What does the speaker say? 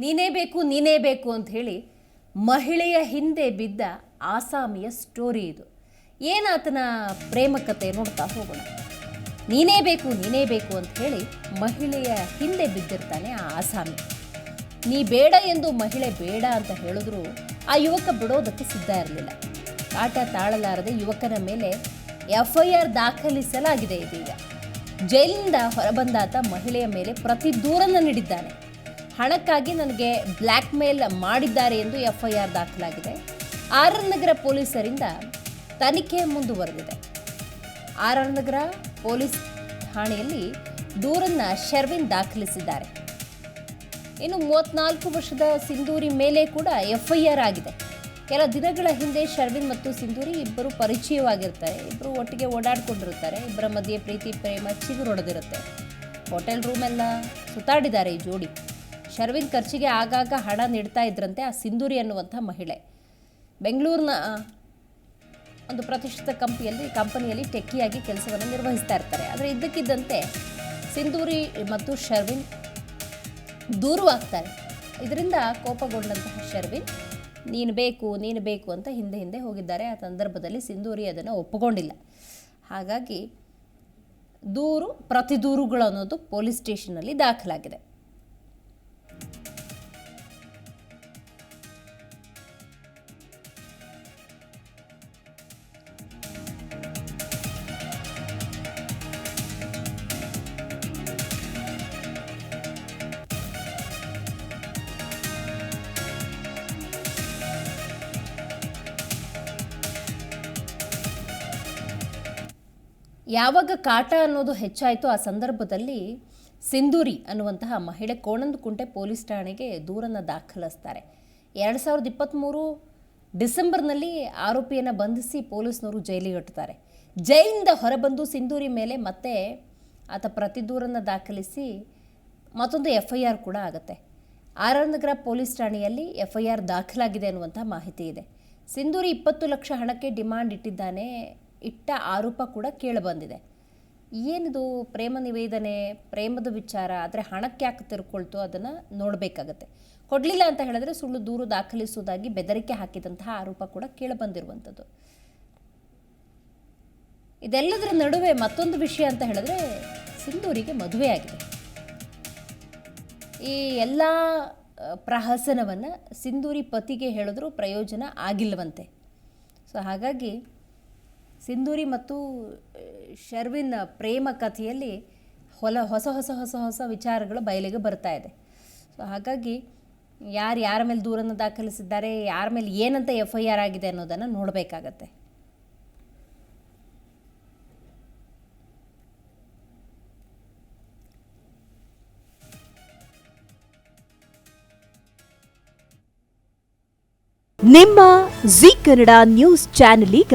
ನೀನೇ ಬೇಕು ನೀನೇ ಬೇಕು ಅಂತ ಹೇಳಿ ಮಹಿಳೆಯ ಹಿಂದೆ ಬಿದ್ದ ಆಸಾಮಿಯ ಸ್ಟೋರಿ ಇದು. ಏನಾತನ ಪ್ರೇಮ ಕತೆ ನೋಡ್ತಾ ಹೋಗೋಣ. ನೀನೇ ಬೇಕು ನೀನೇ ಬೇಕು ಅಂತ ಹೇಳಿ ಮಹಿಳೆಯ ಹಿಂದೆ ಬಿದ್ದಿರ್ತಾನೆ ಆ ಆಸಾಮಿ. ನೀ ಬೇಡ ಎಂದು ಮಹಿಳೆ ಬೇಡ ಅಂತ ಹೇಳಿದ್ರು, ಆ ಯುವಕ ಬಿಡೋದಕ್ಕೆ ಸಿದ್ಧ ಇರಲಿಲ್ಲ. ಕಾಟ ತಾಳಲಾರದೆ ಯುವಕನ ಮೇಲೆ ಎಫ್ ಐ ಆರ್ ದಾಖಲಿಸಲಾಗಿದೆ ಇದೀಗ. ಜೈಲಿನಿಂದ ಹೊರಬಂದಾತ ಮಹಿಳೆಯ ಮೇಲೆ ಪ್ರತಿ ದೂರನ್ನು ನೀಡಿದ್ದಾನೆ. ಹಣಕ್ಕಾಗಿ ನನಗೆ ಬ್ಲ್ಯಾಕ್ ಮೇಲ್ ಮಾಡಿದ್ದಾರೆ ಎಂದು ಎಫ್ಐಆರ್ ದಾಖಲಾಗಿದೆ. ಆರ್ ಆರ್ ನಗರ ಪೊಲೀಸರಿಂದ ತನಿಖೆ ಮುಂದುವರೆದಿದೆ. ಆರ್ ಆರ್ ನಗರ ಪೊಲೀಸ್ ಠಾಣೆಯಲ್ಲಿ ದೂರನ್ನ ಶರ್ವಿನ್ ದಾಖಲಿಸಿದ್ದಾರೆ. ಇನ್ನು ಮೂವತ್ನಾಲ್ಕು ವರ್ಷದ ಸಿಂಧೂರಿ ಮೇಲೆ ಕೂಡ ಎಫ್ಐಆರ್ ಆಗಿದೆ. ಕೆಲ ದಿನಗಳ ಹಿಂದೆ ಶರ್ವಿನ್ ಮತ್ತು ಸಿಂಧೂರಿ ಇಬ್ಬರು ಪರಿಚಯವಾಗಿರ್ತಾರೆ. ಇಬ್ಬರು ಒಟ್ಟಿಗೆ ಓಡಾಡ್ಕೊಂಡಿರ್ತಾರೆ ಇಬ್ಬರ ಮಧ್ಯೆ ಪ್ರೀತಿ, ಪ್ರೇಮ ಚಿಗುರೊಡೆದಿರುತ್ತೆ. ಹೋಟೆಲ್ ರೂಮೆಲ್ಲ ಸುತ್ತಾಡಿದ್ದಾರೆ ಈ ಜೋಡಿ. ಶರ್ವಿನ್ ಖರ್ಚಿಗೆ ಆಗಾಗ ಹಣ ನೀಡ್ತಾ ಇದ್ರಂತೆ ಆ ಸಿಂಧೂರಿ ಅನ್ನುವಂಥ ಮಹಿಳೆ. ಬೆಂಗಳೂರಿನ ಒಂದು ಪ್ರತಿಷ್ಠಿತ ಕಂಪನಿಯಲ್ಲಿ ಕಂಪನಿಯಲ್ಲಿ ಟೆಕ್ಕಿಯಾಗಿ ಕೆಲಸವನ್ನು ನಿರ್ವಹಿಸ್ತಾ ಇರ್ತಾರೆ. ಆದರೆ ಇದ್ದಕ್ಕಿದ್ದಂತೆ ಸಿಂಧೂರಿ ಮತ್ತು ಶರ್ವಿನ್ ದೂರವಾಗ್ತಾರೆ. ಇದರಿಂದ ಕೋಪಗೊಂಡಂತಹ ಶರ್ವಿನ್, ನೀನು ಬೇಕು ನೀನು ಬೇಕು ಅಂತ ಹಿಂದೆ ಹಿಂದೆ ಹೋಗಿದ್ದಾರೆ. ಆ ಸಂದರ್ಭದಲ್ಲಿ ಸಿಂಧೂರಿ ಅದನ್ನು ಒಪ್ಪಿಕೊಂಡಿಲ್ಲ. ಹಾಗಾಗಿ ದೂರು ಪ್ರತಿ ದೂರುಗಳು ಅನ್ನೋದು ಪೊಲೀಸ್ ಸ್ಟೇಷನ್ನಲ್ಲಿ ದಾಖಲಾಗಿದೆ. ಯಾವಾಗ ಕಾಟ ಅನ್ನೋದು ಹೆಚ್ಚಾಯಿತು ಆ ಸಂದರ್ಭದಲ್ಲಿ ಸಿಂಧೂರಿ ಅನ್ನುವಂತಹ ಮಹಿಳೆ ಕೋಣಂದಕುಂಟೆ ಪೊಲೀಸ್ ಠಾಣೆಗೆ ದೂರನ್ನು ದಾಖಲಿಸ್ತಾರೆ. ಎರಡು ಸಾವಿರದ ಇಪ್ಪತ್ತ್ಮೂರು ಡಿಸೆಂಬರ್ನಲ್ಲಿ ಆರೋಪಿಯನ್ನು ಬಂಧಿಸಿ ಪೊಲೀಸ್ನವರು ಜೈಲಿಗೆ ಇಡ್ತಾರೆ ಜೈಲಿಂದ ಹೊರಬಂದು ಸಿಂಧೂರಿ ಮೇಲೆ ಮತ್ತೆ ಆತ ಪ್ರತಿ ದೂರನ್ನು ದಾಖಲಿಸಿ ಮತ್ತೊಂದು ಎಫ್ ಐ ಆರ್ ಕೂಡ ಆಗುತ್ತೆ. ಆರ್ ಪೊಲೀಸ್ ಠಾಣೆಯಲ್ಲಿ ಎಫ್ ಐ ಆರ್ ದಾಖಲಾಗಿದೆ ಅನ್ನುವಂಥ ಮಾಹಿತಿ ಇದೆ. ಸಿಂಧೂರಿ ಇಪ್ಪತ್ತು ಲಕ್ಷ ಹಣಕ್ಕೆ ಡಿಮಾಂಡ್ ಇಟ್ಟಿದ್ದಾನೆ ಇಟ್ಟ ಆರೋಪ ಕೂಡ ಕೇಳಿಬಂದಿದೆ ಏನಿದು ಪ್ರೇಮ ನಿವೇದನೆ, ಪ್ರೇಮದ ವಿಚಾರ, ಆದರೆ ಹಣಕ್ಕೆ ಯಾಕೆ ತಿರ್ಕೊಳ್ತು ಅದನ್ನು ನೋಡಬೇಕಾಗತ್ತೆ. ಕೊಡಲಿಲ್ಲ ಅಂತ ಹೇಳಿದ್ರೆ ಸುಳ್ಳು ದೂರು ದಾಖಲಿಸುವುದಾಗಿ ಬೆದರಿಕೆ ಹಾಕಿದಂತಹ ಆರೋಪ ಕೂಡ ಕೇಳಿಬಂದಿರುವಂಥದ್ದು ಇದೆಲ್ಲದರ ನಡುವೆ ಮತ್ತೊಂದು ವಿಷಯ ಅಂತ ಹೇಳಿದ್ರೆ ಸಿಂಧೂರಿಗೆ ಮದುವೆ ಆಗಿದೆ ಈ ಎಲ್ಲ ಪ್ರಹಸನವನ್ನು ಸಿಂಧೂರಿ ಪತಿಗೆ ಹೇಳಿದ್ರೂ ಪ್ರಯೋಜನ ಆಗಿಲ್ಲವಂತೆ. ಸೊ ಹಾಗಾಗಿ ಸಿಂಧೂರಿ ಮತ್ತು ಶರ್ವಿನ್ ಪ್ರೇಮ ಕಥೆಯಲ್ಲಿ ಹೊಲ, ಹೊಸ ಹೊಸ ಹೊಸ ಹೊಸ ವಿಚಾರಗಳು ಬಯಲಿಗೆ ಬರ್ತಾ ಇದೆ. ಸೊ ಹಾಗಾಗಿ ಯಾರು ಯಾರ ಮೇಲೆ ದೂರನ್ನು ದಾಖಲಿಸಿದ್ದಾರೆ, ಯಾರ ಮೇಲೆ ಏನಂತ ಎಫ್ ಐ ಆರ್ ಆಗಿದೆ ಅನ್ನೋದನ್ನು ನೋಡಬೇಕಾಗತ್ತೆ. ನಿಮ್ಮ ಜಿ ಕನ್ನಡ ನ್ಯೂಸ್ ಚಾನೆಲ್ ಈಗ